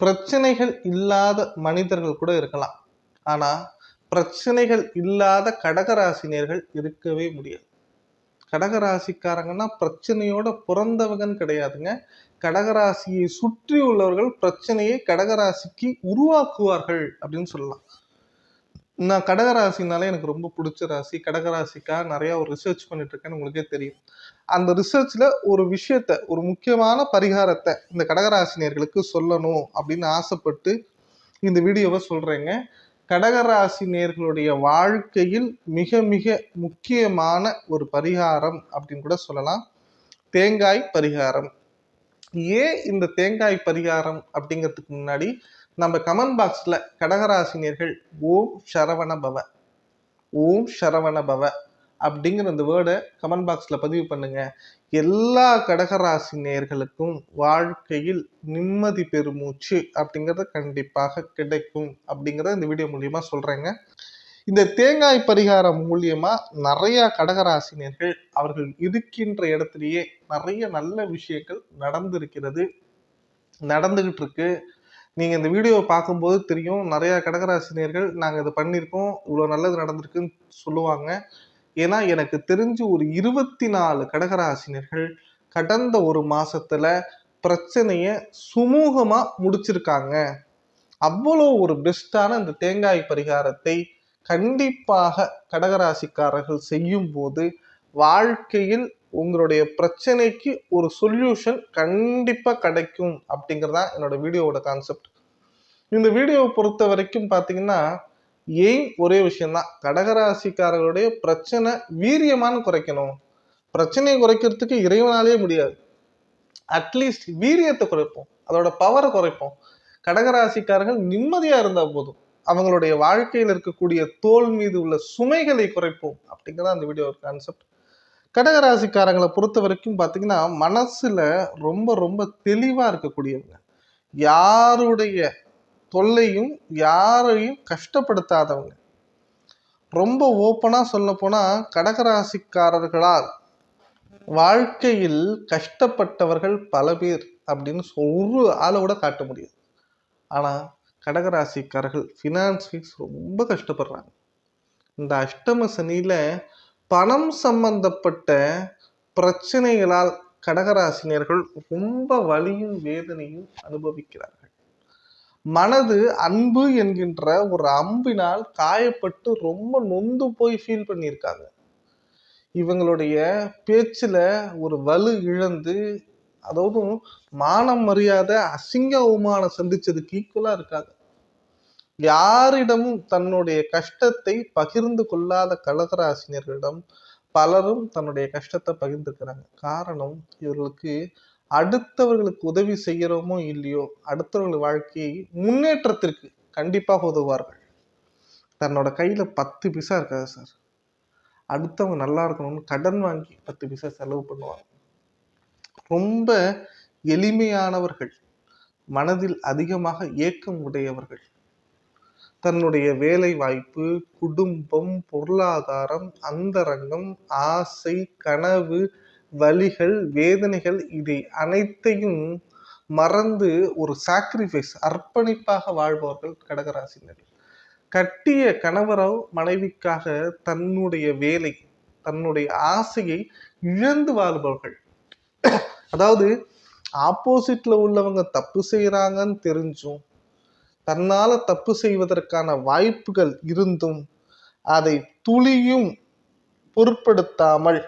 பிரச்சனைகள் இல்லாத மனிதர்கள் கூட இருக்கலாம். ஆனால் பிரச்சனைகள் இல்லாத கடகராசினியர்கள் இருக்கவே முடியாது. கடகராசிக்காரங்கன்னா பிரச்சனையோட பிறந்தவங்கன்னு கிடையாதுங்க. கடகராசியை சுற்றி உள்ளவர்கள் பிரச்சனையை கடகராசிக்கு உருவாக்குவார்கள் அப்படின்னு சொல்லலாம். நான் கடகராசினால எனக்கு ரொம்ப பிடிச்ச ராசி. கடகராசிக்காக நிறைய ஒரு ரிசர்ச் பண்ணிட்டு இருக்கேன்னு உங்களுக்கே தெரியும். அந்த ரிசர்ச்ல ஒரு விஷயத்த ஒரு முக்கியமான பரிகாரத்தை இந்த கடகராசினியர்களுக்கு சொல்லணும் அப்படின்னு ஆசைப்பட்டு இந்த வீடியோவை சொல்றேங்க. கடகராசினியர்களுடைய வாழ்க்கையில் மிக மிக முக்கியமான ஒரு பரிகாரம் அப்படின்னு கூட சொல்லலாம். தேங்காய் பரிகாரம். ஏன் இந்த தேங்காய் பரிகாரம் அப்படிங்கிறதுக்கு முன்னாடி நம்ம கமெண்ட் பாக்ஸில் கடகராசினியர்கள் ஓம் சரவண பவ ஓம் சரவண பவ அப்படிங்கிற அந்த வேர்டை கமெண்ட் பாக்ஸில் பதிவு பண்ணுங்க. எல்லா கடகராசி நேர்களுக்கும் வாழ்க்கையில் நிம்மதி பெருமூச்சு அப்படிங்கிறது கண்டிப்பாக கிடைக்கும் அப்படிங்கிறத இந்த வீடியோ மூலியமாக சொல்கிறேங்க இந்த தேங்காய் பரிகாரம் மூலியமா நிறைய கடகராசினியர்கள் அவர்கள் இருக்கின்ற இடத்துலையே நிறைய நல்ல விஷயங்கள் நடந்திருக்கிறது நடந்துகிட்டு இருக்கு. நீங்கள் இந்த வீடியோவை பார்க்கும்போது தெரியும். நிறையா கடகராசினியர்கள் நாங்கள் இதை பண்ணியிருக்கோம். இவ்வளோ நல்லது நடந்திருக்குன்னு சொல்லுவாங்க. ஏன்னா எனக்கு தெரிஞ்சு ஒரு இருபத்தி நாலு கடகராசினியர்கள் கடந்த ஒரு மாதத்தில் பிரச்சனையை சுமூகமாக முடிச்சிருக்காங்க. அவ்வளோ ஒரு பெஸ்டான இந்த தேங்காய் பரிகாரத்தை கண்டிப்பாக கடகராசிக்காரர்கள் செய்யும்போது வாழ்க்கையில் உங்களுடைய பிரச்சனைக்கு ஒரு சொல்யூஷன் கண்டிப்பாக கிடைக்கும் அப்படிங்கிறதா என்னோட வீடியோவோட கான்செப்ட் இந்த வீடியோவை பொறுத்த வரைக்கும் பார்த்தீங்கன்னா ஏன் ஒரே விஷயம்தான் கடகராசிக்காரர்களுடைய பிரச்சனை வீரியமானு குறைக்கணும். பிரச்சனையை குறைக்கிறதுக்கு இறைவனாலே முடியாது. அட்லீஸ்ட் வீரியத்தை குறைப்போம். அதோட பவரை குறைப்போம். கடகராசிக்காரர்கள் நிம்மதியாக இருந்தால் போதும். அவங்களுடைய வாழ்க்கையில் இருக்கக்கூடிய தோல் மீது உள்ள சுமைகளை குறைப்போம் அப்படிங்கிறத அந்த வீடியோ கான்செப்ட் கடகராசிக்காரங்களை பொறுத்த வரைக்கும் பார்த்தீங்கன்னா மனசில் ரொம்ப ரொம்ப தெளிவாக இருக்கக்கூடியவங்க. யாருடைய தொல்லையும் யாரையும் கஷ்டப்படுத்தாதவங்க. ரொம்ப ஓப்பனாக சொல்ல கடகராசிக்காரர்களால் வாழ்க்கையில் கஷ்டப்பட்டவர்கள் பல பேர் அப்படின்னு ஒரு ஆளை கூட காட்ட முடியாது. ஆனால் கடகராசிக்காரர்கள் ஃபினான்ஸ் ரொம்ப கஷ்டப்படுறாங்க. இந்த அஷ்டம சனியில் பணம் சம்பந்தப்பட்ட பிரச்சனைகளால் கடகராசினியர்கள் ரொம்ப வலியும் வேதனையும் அனுபவிக்கிறார்கள். மனது அன்பு என்கின்ற ஒரு அம்பினால் காயப்பட்டு ரொம்ப நொந்து போய் ஃபீல் பண்ணியிருக்காங்க. இவங்களுடைய பேச்சில் ஒரு வலு இழந்து அதாவது மானம் மரியாதை அசிங்க அவமானம் சந்திச்சதுக்கு ஈக்குவலாக இருக்காங்க. யாரிடமும் தன்னுடைய கஷ்டத்தை பகிர்ந்து கொள்ளாத கடகராசினியர்களிடம் பலரும் தன்னுடைய கஷ்டத்தை பகிர்ந்துக்கிறாங்க. காரணம் இவர்களுக்கு அடுத்தவர்களுக்கு உதவி செய்கிறோமோ இல்லையோ அடுத்தவர்கள் வாழ்க்கையை முன்னேற்றத்திற்கு கண்டிப்பாக உதவுவார்கள். தன்னோட கையில் பத்து பைசா இருக்காது சார். அடுத்தவங்க நல்லா இருக்கணும்னு கடன் வாங்கி பத்து பைசா செலவு பண்ணுவாங்க. ரொம்ப எளிமையானவர்கள் மனதில் அதிகமாக ஏக்கம் உடையவர்கள். தன்னுடைய வேலை வாய்ப்பு குடும்பம் பொருளாதாரம் அந்தரங்கம் ஆசை கனவு வழிகள் வேதனைகள் இதை அனைத்தையும் மறந்து ஒரு சாக்ரிஃபைஸ் அர்ப்பணிப்பாக வாழ்பவர்கள் கடகராசினர் கட்டிய கணவரோ மனைவிக்காக தன்னுடைய வேலை தன்னுடைய ஆசையை இழந்து வாழ்பவர்கள். அதாவது ஆப்போசிட்ல உள்ளவங்க தப்பு செய்யறாங்கன்னு தெரிஞ்சும் தன்னால் தப்பு செய்வதற்கான வாய்ப்புகள் இருந்தும் அதை துளியும் பொருட்படுத்தாமல்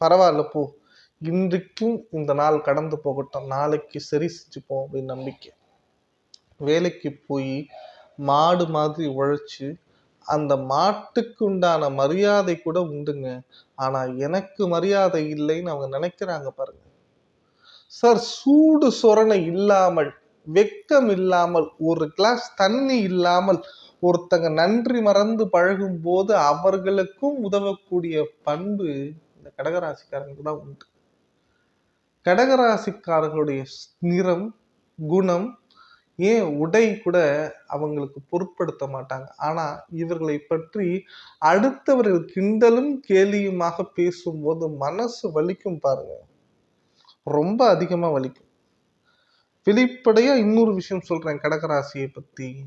பரவாயில்ல போ இன்றைக்கும் இந்த நாள் கடந்து போகட்டும் நாளைக்கு சரி செஞ்சுப்போம் அப்படின்னு நம்பிக்கை. வேலைக்கு போய் மாடு மாதிரி உழைச்சி அந்த மாட்டுக்கு உண்டான மரியாதை கூட உண்டுங்க. ஆனால் எனக்கு மரியாதை இல்லைன்னு அவங்க நினைக்கிறாங்க பாருங்க. சார் சூடு சொரணை இல்லாமல் வெக்கம் இல்லாமல் ஒரு கிளாஸ் தண்ணி இல்லாமல் ஒருத்தங்க நன்றி மறந்து பழகும் போது அவர்களுக்கும் உதவக்கூடிய பண்பு இந்த கடகராசிக்காரங்களுக்கு தான் உண்டு. கடகராசிக்காரர்களுடைய நிறம் குணம் ஏன் உடை கூட அவங்களுக்கு பொருட்படுத்த மாட்டாங்க. ஆனா இவர்களை பற்றி அடுத்தவர்கள் கிண்டலும் கேலியுமாக பேசும்போது மனசு வலிக்கும் பாருங்க. ரொம்ப அதிகமாக வலிக்கும். வெளிப்படையாக இன்னொரு விஷயம் சொல்கிறேன் கடகராசியை பற்றி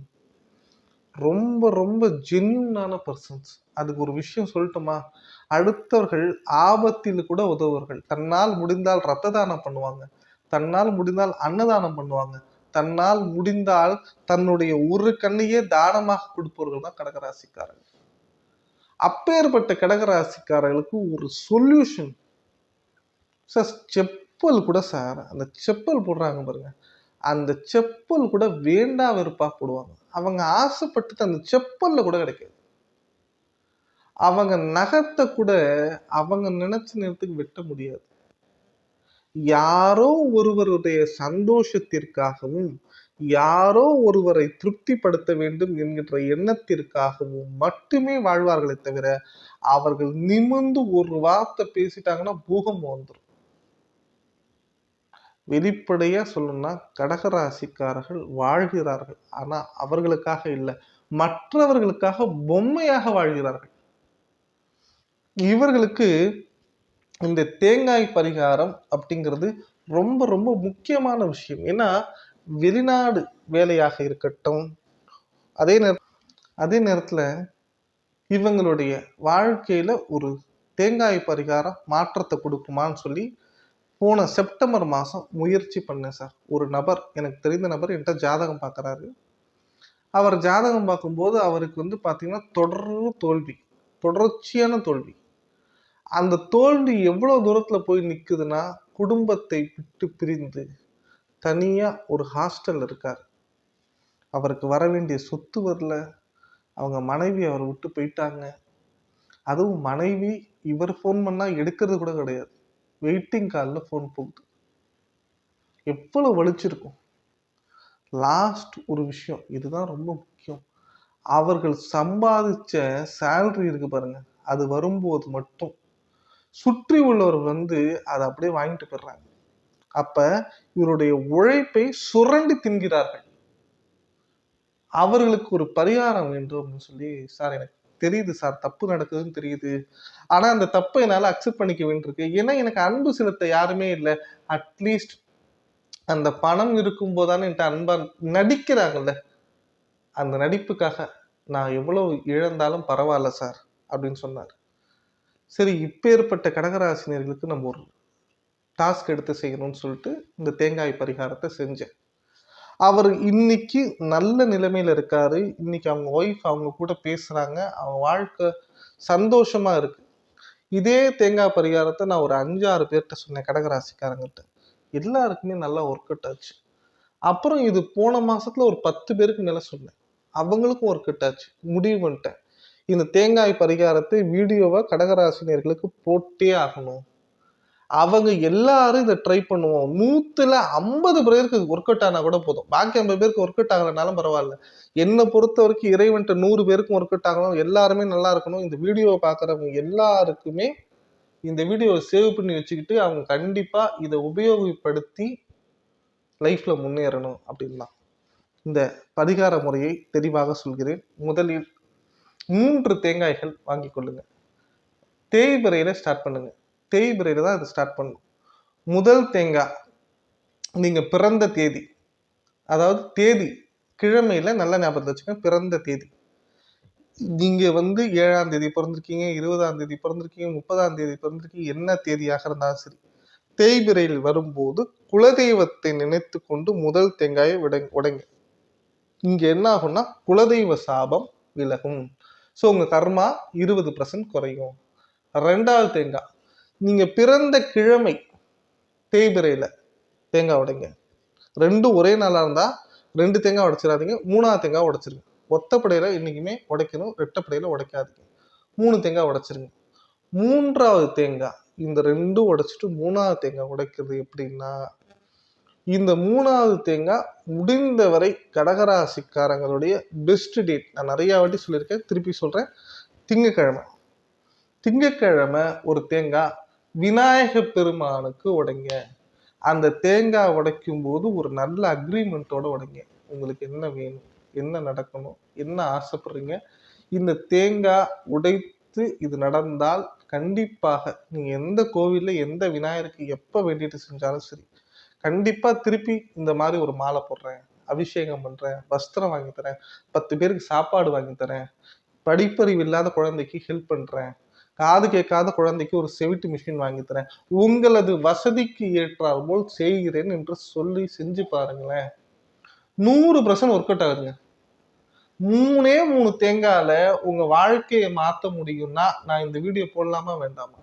ரொம்ப ரொம்ப ஜென்யூனான பர்சன்ஸ் அதுக்கு ஒரு விஷயம் சொல்லட்டுமா? அடுத்தவர்கள் ஆபத்தில் கூட உதவுவார்கள். தன்னால் முடிந்தால் ரத்த தானம் பண்ணுவாங்க. தன்னால் முடிந்தால் அன்னதானம் பண்ணுவாங்க. தன்னால் முடிந்தால் தன்னுடைய ஒரு கண்ணையே தானமாக கொடுப்பவர்கள் தான் கடகராசிக்காரர்கள். அப்பேற்பட்ட கடகராசிக்காரர்களுக்கு ஒரு சொல்யூஷன் ஸ்டெப் செப்பல் கூட சார் அந்த செப்பல் போடுறாங்க பாருங்க. அந்த செப்பல் கூட வேண்டா வெறுப்பாக போடுவாங்க. அவங்க ஆசைப்பட்டது அந்த செப்பலில் கூட கிடைக்காது. அவங்க நகத்தை கூட அவங்க நினைச்ச நேரத்துக்கு வெட்ட முடியாது. யாரோ ஒருவருடைய சந்தோஷத்திற்காகவும் யாரோ ஒருவரை திருப்திப்படுத்த வேண்டும் என்கின்ற எண்ணத்திற்காகவும் மட்டுமே வாழ்வார்களே தவிர அவர்கள் நிமிர்ந்து ஒரு வார்த்தை பேசிட்டாங்கன்னா பூகம் வந்துடும் வெளிப்படையா சொல்லணும்னா கடகராசிக்காரர்கள் வாழ்கிறார்கள். ஆனா அவர்களுக்காக இல்லை. மற்றவர்களுக்காக பொம்மையாக வாழ்கிறார்கள். இவர்களுக்கு இந்த தேங்காய் பரிகாரம் அப்படிங்கிறது ரொம்ப ரொம்ப முக்கியமான விஷயம். ஏன்னா வெளிநாடு வேலையாக இருக்கட்டும் அதே நேர அதே நேரத்துல இவங்களுடைய வாழ்க்கையில ஒரு தேங்காய் பரிகாரம் மாற்றத்தை கொடுக்குமான்னு சொல்லி போன செப்டம்பர் மாதம் முயற்சி பண்ணேன் சார். ஒரு நபர் எனக்கு தெரிந்த நபர் என்கிட்ட ஜாதகம் பார்க்குறாரு அவர் ஜாதகம் பார்க்கும்போது அவருக்கு வந்து பார்த்தீங்கன்னா தொடர் தோல்வி தொடர்ச்சியான தோல்வி. அந்த தோல்வி எவ்வளோ தூரத்தில் போய் நிற்குதுன்னா குடும்பத்தை விட்டு பிரிந்து தனியாக ஒரு ஹாஸ்டல் இருக்கார். அவருக்கு வர வேண்டிய சொத்து வரல. அவங்க மனைவி அவரை விட்டு போயிட்டாங்க. அதுவும் மனைவி இவர் ஃபோன் பண்ணால் எடுக்கிறது கூட கிடையாது. வெயிட்டிங் காலில் ஃபோன் போகுது. எவ்வளோ வலிச்சிருக்கும். லாஸ்ட் ஒரு விஷயம் இதுதான் ரொம்ப முக்கியம். அவர்கள் சம்பாதிச்ச சேல்ரி இருக்கு பாருங்க அது வரும்போது மட்டும். சுற்றி உள்ளவர் வந்து அதை அப்படியே வாங்கிட்டு போயிடுறாங்க. அப்ப இவருடைய உழைப்பை சுரண்டி தின்கிறார்கள். அவர்களுக்கு ஒரு பரிகாரம் வேண்டும் அப்படின்னு சொல்லி சார் எனக்கு தெரியுது சார். தப்பு நடக்குதுன்னு தெரியுது. ஆனா அந்த தப்பை என்னால அக்செப்ட் பண்ணிக்க வேண்டியிருக்கு. ஏன்னா எனக்கு அன்பு செலுத்த யாருமே இல்லை. அட்லீஸ்ட் அந்த பணம் இருக்கும்போதானே என்கிட்ட அன்பா நடிக்கிறாங்கல்ல. அந்த நடிப்புக்காக நான் எவ்வளவு இழந்தாலும் பரவாயில்ல சார் அப்படின்னு சொன்னார். சரி இப்பேற்பட்ட கடகராசினியர்களுக்கு நம்ம ஒரு டாஸ்க் எடுத்து செய்யணும்னு சொல்லிட்டு இந்த தேங்காய் பரிகாரத்தை செஞ்சேன். அவர் இன்னைக்கு நல்ல நிலைமையில இருக்காரு. இன்னைக்கு அவங்க ஒய்ஃப் அவங்க கூட பேசுறாங்க. அவங்க வாழ்க்கை சந்தோஷமா இருக்கு. இதே தேங்காய் பரிகாரத்தை நான் ஒரு அஞ்சாறு பேர்கிட்ட சொன்னேன் கடகராசிக்காரங்கிட்ட எல்லாருக்குமே நல்லா ஒர்க் அவுட் ஆச்சு. அப்புறம் இது போன மாசத்துல ஒரு பத்து பேருக்கு மேல சொன்னேன். அவங்களுக்கும் ஒர்க் அவுட் ஆச்சு. முடிவு பண்ணிட்டேன். இந்த தேங்காய் பரிகாரத்தை வீடியோவாக கடகராசினியர்களுக்கு போட்டே ஆகணும். அவங்க எல்லாரும் இதை ட்ரை பண்ணுவோம். நூத்துல ஐம்பது பேருக்கு ஒர்க் அவுட் ஆனா கூட போதும். பாக்கி ஐம்பது பேருக்கு ஒர்க் அவுட் ஆகலைனாலும் பரவாயில்ல. என்னை பொறுத்த வரைக்கும் இறைவன்ட்டு நூறு பேருக்கும் ஒர்க் அவுட் ஆகணும். எல்லாருமே நல்லா இருக்கணும். இந்த வீடியோவை பார்க்குறவங்க எல்லாருக்குமே இந்த வீடியோவை சேவ் பண்ணி வச்சுக்கிட்டு அவங்க கண்டிப்பா இதை உபயோகப்படுத்தி லைஃப்ல முன்னேறணும் அப்படின்லாம் இந்த பரிகார முறையை தெளிவாக சொல்கிறேன். முதலில் மூன்று தேங்காய்கள் வாங்கி கொள்ளுங்க. தேய்பிரையில ஸ்டார்ட் பண்ணுங்க. தேய்பிரையில தான் இது ஸ்டார்ட் பண்ணும் முதல் தேங்காய் நீங்கள் பிறந்த தேதி அதாவது தேதி கிழமையில் நல்ல ஞாபகத்தில் வச்சுக்கோங்க பிறந்த தேதி. நீங்கள் வந்து ஏழாம் தேதி பிறந்திருக்கீங்க இருபதாம் தேதி பிறந்திருக்கீங்க முப்பதாம் தேதி பிறந்திருக்கீங்க என்ன தேதியாக இருந்தாலும் சரி. தேய்பிரையில் வரும்போது குலதெய்வத்தை நினைத்து கொண்டு முதல் தேங்காயை விட உடைங்க. இங்கே என்ன ஆகும்னா குலதெய்வ சாபம் விலகும். ஸோ உங்கள் கர்மா இருபது பர்சன்ட் குறையும். ரெண்டாவது தேங்காய் நீங்கள் பிறந்த கிழமை தேய்பிரையில் தேங்காய் உடைங்க. ரெண்டும் ஒரே நாளாக இருந்தால் ரெண்டு தேங்காய் உடைச்சிடாதீங்க மூணாவது தேங்காய் உடைச்சிருங்க. ஒத்தப்படையில் இன்றைக்குமே உடைக்கணும் ரெட்டப்படையில் உடைக்காதீங்க. மூணு தேங்காய் உடைச்சிருங்க. மூன்றாவது தேங்காய் இந்த ரெண்டும் உடைச்சிட்டு மூணாவது தேங்காய் உடைக்கிறது எப்படின்னா இந்த மூணாவது தேங்காய் முடிந்தவரை கடகராசிக்காரங்களுடைய பெஸ்ட் டேட் நான் நிறையா வாட்டி சொல்லியிருக்கேன் திருப்பி சொல்கிறேன் திங்கக்கிழமை. திங்கக்கிழமை ஒரு தேங்காய் விநாயக பெருமானுக்கு உடைங்க. அந்த தேங்காய் உடைக்கும் போது ஒரு நல்ல அக்ரிமெண்ட்டோட உடைங்க. உங்களுக்கு என்ன வேணும் என்ன நடக்கணும் என்ன ஆசைப்படுறீங்க இந்த தேங்காய் உடைத்து இது நடந்தால் கண்டிப்பாக நீங்கள் எந்த கோவில்ல எந்த விநாயகருக்கு எப்போ வேண்டிட்டு செஞ்சாலும் சரி கண்டிப்பாக திருப்பி இந்த மாதிரி ஒரு மாலை போடுறேன் அபிஷேகம் பண்ணுறேன் வஸ்திரம் வாங்கி தரேன் பத்து பேருக்கு சாப்பாடு வாங்கி தரேன் படிப்பறிவு இல்லாத குழந்தைக்கு ஹெல்ப் பண்ணுறேன் காது கேட்காத குழந்தைக்கு ஒரு செவிட்டு மிஷின் வாங்கி தரேன். உங்களது வசதிக்கு ஏற்றால் போல் செய்கிறேன் என்று சொல்லி செஞ்சு பாருங்களேன். நூறு பர்சன்ட் ஒர்க் அவுட் ஆகுதுங்க. மூணே மூணு தேங்காயில உங்க வாழ்க்கையை மாற்ற முடியும்னா நான் இந்த வீடியோ போடலாமா வேண்டாமா?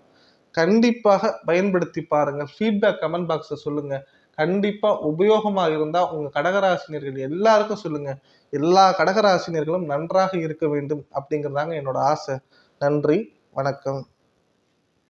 கண்டிப்பாக பயன்படுத்தி பாருங்க ஃபீட்பேக் கமெண்ட் பாக்ஸை சொல்லுங்க. கண்டிப்பா உபயோகமா இருந்தா உங்க கடகராசினியர்கள் எல்லாருக்கும் சொல்லுங்க. எல்லா கடகராசினியர்களும் நன்றாக இருக்க வேண்டும் அப்படிங்கிறதாங்க என்னோட ஆசை. நன்றி. வணக்கம்.